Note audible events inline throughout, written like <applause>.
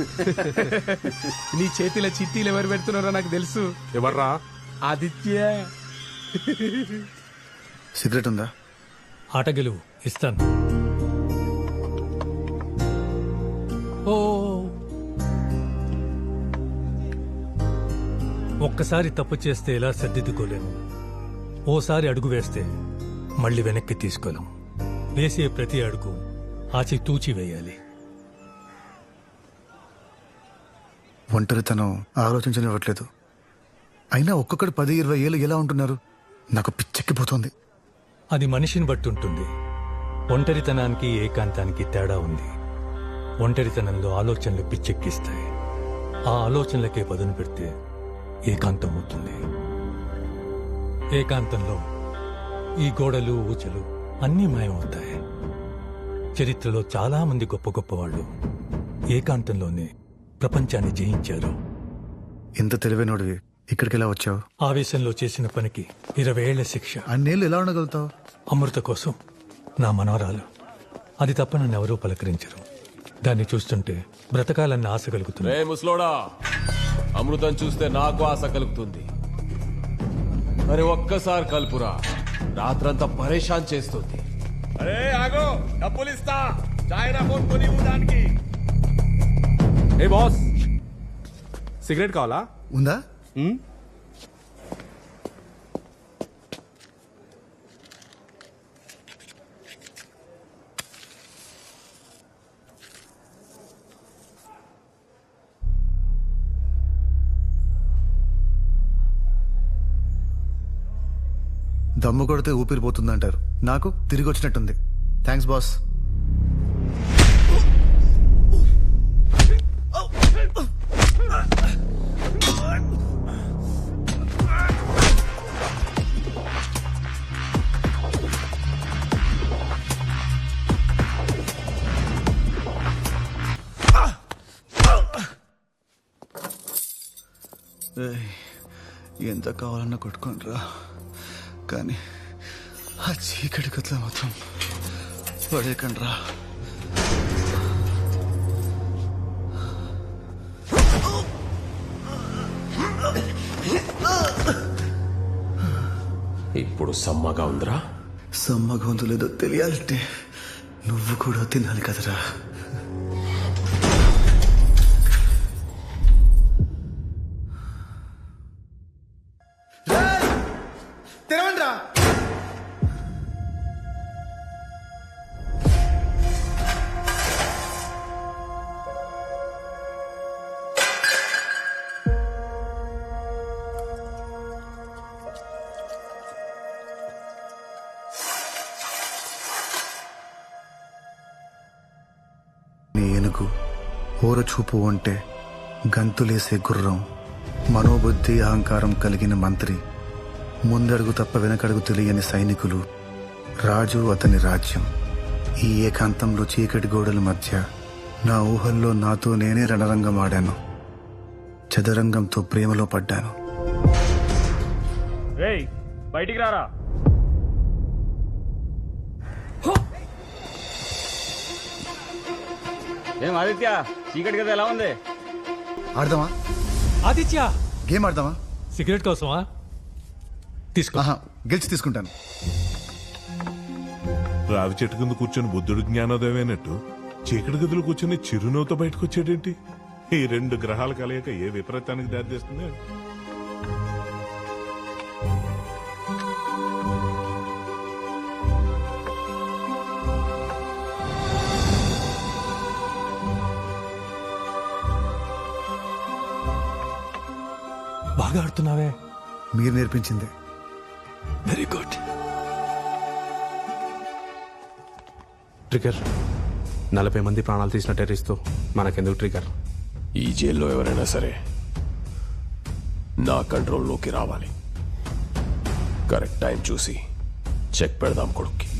<laughs> నీ చేతిలో చిట్టీలు ఎవరు పెడుతున్నారో నాకు తెలుసు. ఎవర్రా? ఆదిత్య. సిగరెట్ ఉందా? ఆట గెలువు ఇస్తాను. ఓ. ఒక్కసారి తప్పు చేస్తే ఎలా సర్దిద్దుకోలేము ఓసారి అడుగు వేస్తే మళ్ళీ వెనక్కి తీసుకోలేం. వేసే ప్రతి అడుగు ఆచి తూచి వేయాలి. ఒంటరితనం ఆలోచించనివ్వట్లేదు. అయినా ఒక్కొక్కటి పది ఇరవై ఏళ్ళు ఎలా ఉంటున్నారు? నాకు పిచ్చెక్కిపోతుంది. అది మనిషిని బట్టి ఉంటుంది ఒంటరితనానికి ఏకాంతానికి తేడా ఉంది. ఒంటరితనంలో ఆలోచనలు పిచ్చెక్కిస్తాయి. ఆ ఆలోచనలకే పదును పెడితే ఏకాంతం అవుతుంది. ఏకాంతంలో ఈ గోడలు ఊచలు అన్నీ మాయమవుతాయి. చరిత్రలో చాలామంది గొప్ప గొప్ప వాళ్ళు ఏకాంతంలోనే ప్రపంచాన్ని జయించారు. ఇంత తెలివైనోడివి ఇక్కడికి ఎలా వచ్చావు? ఆవేశంలో చేసిన పనికి ఇరవై ఏళ్ళ శిక్ష. అన్నేళ్ళు ఎలా ఉండగలుగుతావు? అమృత కోసం నా మనవరాలు. అది తప్ప నన్ను ఎవరూ పలకరించరు. దాన్ని చూస్తుంటే బ్రతకాలన్న ఆశ కలుగుతుంది. రే ముసలోడా అమృతం చూస్తే నాకు ఆశ కలుగుతుంది. మరి ఒక్కసారి కలుపురా. రాత్రంతా పరేషాన్ చేస్తుంది. అరే ఆగో డబ్బులు ఇస్తా చాయ్ నా ఫోన్ కొని దానికి. ఏ బాస్? సిగరెట్ కావాలా? ఉందా? దమ్ము కొడితే ఊపిరి పోతుందంటారు నాకు తిరిగి వచ్చినట్టుంది. థ్యాంక్స్ బాస్ ఎంత కావాలన్నా కొట్టుకోనరా కానీ ఆ చీకటి కట్ల మాత్రం పడేకండి రా. ఇప్పుడు సమ్మగా ఉందిరా? సమ్మ గొంతు లేదో తెలియాలంటే నువ్వు కూడా తినాలి కదరా. నీ ఏనుగు ఊరచూపు అంటే గంతులేసే గుర్రం మనోబుద్ధి అహంకారం కలిగిన మంత్రి ముందడుగు తప్ప వెనకడుగు తెలియని సైనికులు రాజు అతని రాజ్యం. ఈ ఏకాంతంలో చీకటి గోడల మధ్య నా ఊహల్లో నాతో నేనే రణరంగం ఆడాను చదరంగంతో ప్రేమలో పడ్డాను. బయటికి రారా? ఏం ఆదిత్య? చీకటి కదా ఎలా ఉంది? ఆడదామా? ఆదిత్య! గేమ్ ఆడదామా? సిగరెట్ కోసమా? తీసుకో. ఆహా గెలిచి తీసుకుంటాను. రావి చెట్టు కింద కూర్చొని బుద్ధుడు జ్ఞానోదయం అయినట్టు చీకటి గదిలో కూర్చొని చిరునవ్వుతో బయటకు వచ్చేటేంటి? ఈ రెండు గ్రహాల కలయిక ఏ విపరీతానికి దారితీస్తుంది? బాగా ఆడుతున్నావే. మీరు నేర్పించింది. వెరీ గుడ్ ట్రిగర్ నలభై మంది ప్రాణాలు తీసిన టెర్రరిస్ట్తో మనకెందుకు ట్రిగర్ ఈ జైల్లో ఎవరైనా సరే నా కంట్రోల్లోకి రావాలి. కరెక్ట్ టైం చూసి చెక్ పెడదాం కొడుక్కి.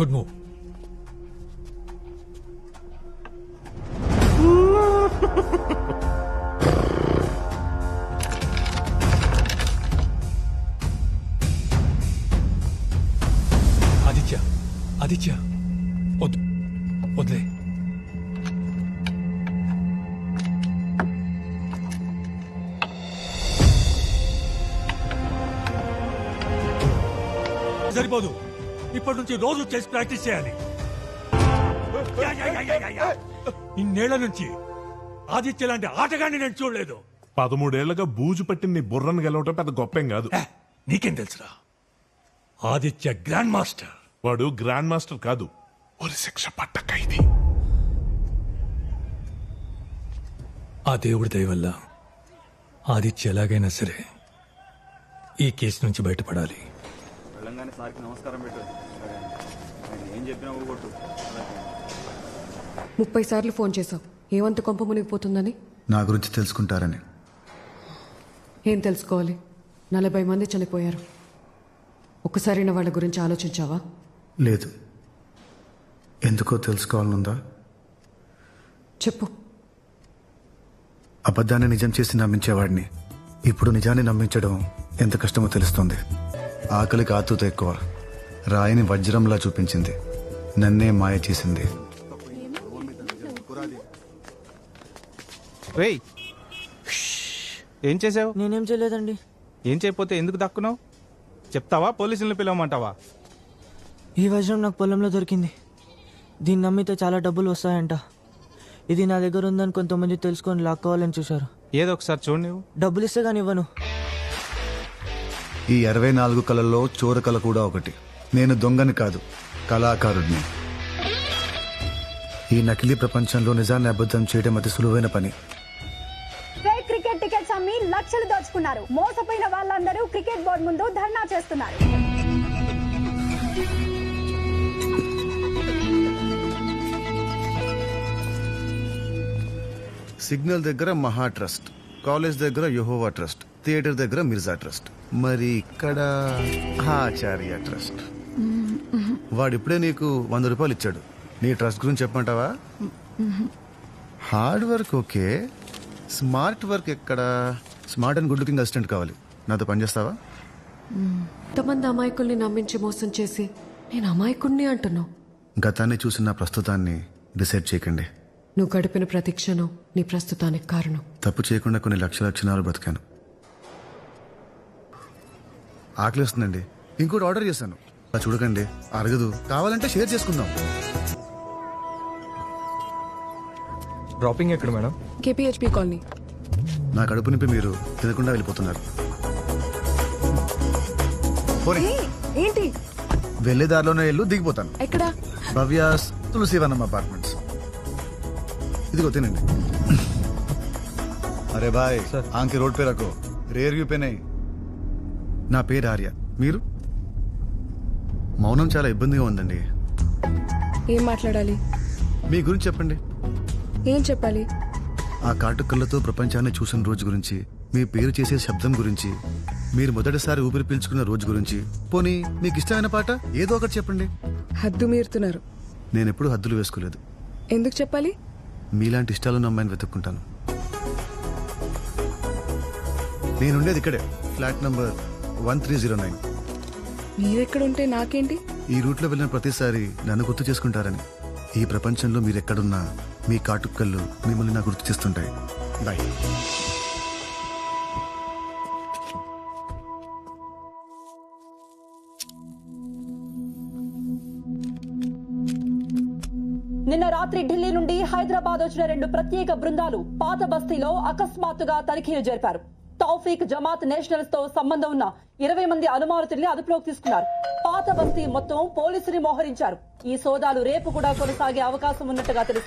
గుడ్ మూవ్ ఆదిత్య వద్దు వదిలే సరిపోదు. ఇప్పటి నుంచి రోజు చేసి ప్రాక్టీస్ చేయాలి. ఇన్నేళ్ళ నుంచి ఆదిత్య లాంటి ఆటగాన్ని నేను చూడలేదు. పదమూడేళ్ళుగా బూజు పట్టిన నీ బుర్రను గెలవటం పెద్ద గొప్పేం కాదు. నీకేం తెలుసురా? Aditya grand master. వాడు గ్రాండ్ మాస్టర్ కాదు. ఒక శిక్ష పట్ట ఖైదీ ఆ దేవుడి దయ వల్ల ఆదిత్య ఎలాగైనా సరే ఈ కేసు నుంచి బయటపడాలి. వెళ్ళంగానే సార్కి నమస్కారం పెట్టు. ఏం చెప్పినా ముప్పై సార్లు ఫోన్ చేశావు. ఏమంత కొంప మునిగిపోతుందని? నా గురించి తెలుసుకుంటారని. ఏం తెలుసుకోవాలి? నలభై మంది చనిపోయారు. ఒక్కసారైనా వాళ్ళ గురించి ఆలోచించావా? లేదు. ఎందుకో తెలుసుకోవాలనుందా? చెప్పు. అబద్ధాన్ని నిజం చేసి నమ్మించేవాడిని. ఇప్పుడు నిజాన్ని నమ్మించడం ఎంత కష్టమో తెలుస్తుంది. ఆకలికి ఆతుత ఎక్కువ. రాయిని వజ్రంలా చూపించింది. నన్నే మాయ చేసింది. రేయ్! ఏం చేసావు? నేనేం చేయలేదండి. ఏం చేయకపోతే ఎందుకు దక్కున్నావు? చెప్తావా? పోలీసులను పిలవమంటావా? ఈ వజ్రం నాకు పొలంలో దొరికింది. దీన్ని నమ్మితే చాలా డబ్బులు వస్తాయంట. ఇది నా దగ్గర ఉందని కొంతమంది తెలుసుకొని లాక్కోవాలని చూశారు. ఏదో ఒకసారి చూడు నువ్వు డబ్బులు ఇస్తే కానీ ఇవ్వను. ఈ అరవై నాలుగు కళల్లో చోర కళ కూడా ఒకటి. నేను దొంగని కాదు కళాకారుడిని. ఈ నకిలీ ప్రపంచంలో నిజాన్ని అబద్ధం చేయడం అతి సులువైన పని. ఫేక్ క్రికెట్ టికెట్స్ అమ్మి లక్షలు దోచుకున్నారు. మోసపోయిన వాళ్ళందరూ క్రికెట్ బోర్డు ముందు ధర్నా చేస్తున్నారు. సిగ్నల్ దగ్గర మహా ట్రస్ట్ కాలేజ్ దగ్గర యహోవా ట్రస్ట్ థియేటర్ దగ్గర మిర్జా ట్రస్ట్. మరి ఇక్కడ ఆచార్య ట్రస్ట్. వాడిప్పుడే నీకు వంద రూపాయలు ఇచ్చాడు. నీ ట్రస్ట్ గురించి చెప్పమంటావా? Hard work okay. Smart work ఎక్కడ? Smart and good looking assistant కావాలి. నాతో పనిచేస్తావా ఇంతమంది అమాయకుల్ని నమ్మించి మోసం చేసి నేను అమాయకుణ్ణి అంటున్నావు. గతాన్ని చూసిన ప్రస్తుతాన్ని డిసైడ్ చేయకండి. నువ్వు గడిపిన ప్రతి క్షణం నీ ప్రస్తుతానికి కారణం. తప్పు చేయకుండా కొన్ని లక్షల క్షణాలు బ్రతికాను. ఆకలిస్తుందండి ఇంకోటి ఆర్డర్ చేశాను. అలా చూడకండి అరగదు. కావాలంటే షేర్ చేసుకుందాం. డ్రాపింగ్ ఎక్కడ మేడం? కేపీహెచ్పి కాలనీ. నా కడుపు నింపి మీరు తినకుండా వెళ్ళిపోతున్నారు. పోనీ. ఏంటి? వెళ్ళే దారిలోనే వెళ్ళు దిగిపోతాను. ఎక్కడ? భవ్యాస్ తులసివనం అపార్ట్మెంట్స్. ఇదిగో తినండి. అరే బాయ్ ఆంకి రోడ్ పే రకో రేర్ వ్యూ పే నై నా పేరు ఆర్య. మీరు? మౌనం చాలా ఇబ్బందిగా ఉందండి. ఏం మాట్లాడాలి? మీ గురించి చెప్పండి. ఏం చెప్పాలి? ఆ కాటుకళ్ళతో ప్రపంచాన్ని చూసిన రోజు గురించి మీ పేరు చేసే శబ్దం గురించి మీరు మొదటిసారి ఊపిరి పీల్చుకున్న రోజు గురించి. పోనీ మీకు ఇష్టమైన పాట? ఏదో ఒకటి చెప్పండి. హద్దు మీరుతున్నారు. నేను ఎప్పుడు హద్దులు వేసుకోలేదు. ఎందుకు చెప్పాలి? మీలాంటి ఇష్టాలున్న అమ్మాయిని వెతుక్కుంటాను. నేనుండేది ఇక్కడే. Flat number one three zero nine. మీరెక్కడుంటే నాకేంటి? ఈ రూట్లో వెళ్ళిన ప్రతిసారి నన్ను గుర్తు చేసుకుంటారని. ఈ ప్రపంచంలో మీరెక్కడున్నా మీ కాటుకళ్ళు మిమ్మల్ని నాకు గుర్తు చేస్తుంటాయి. బాయ్ నిన్న రాత్రి ఢిల్లీ నుండి హైదరాబాద్ వచ్చిన రెండు ప్రత్యేక బృందాలు పాత బస్తీలో అకస్మాత్తుగా తనిఖీలు జరిపారు. తౌఫీక్ జమాత్ నేషనల్స్తో సంబంధం ఉన్న ఇరవై మంది అనుమానితుల్ని అదుపులోకి తీసుకున్నారు. పాత బస్తీ మొత్తం పోలీసుని మోహరించారు. ఈ సోదాలు రేపు కూడా కొనసాగే అవకాశం ఉన్నట్టుగా తెలుస్తుంది.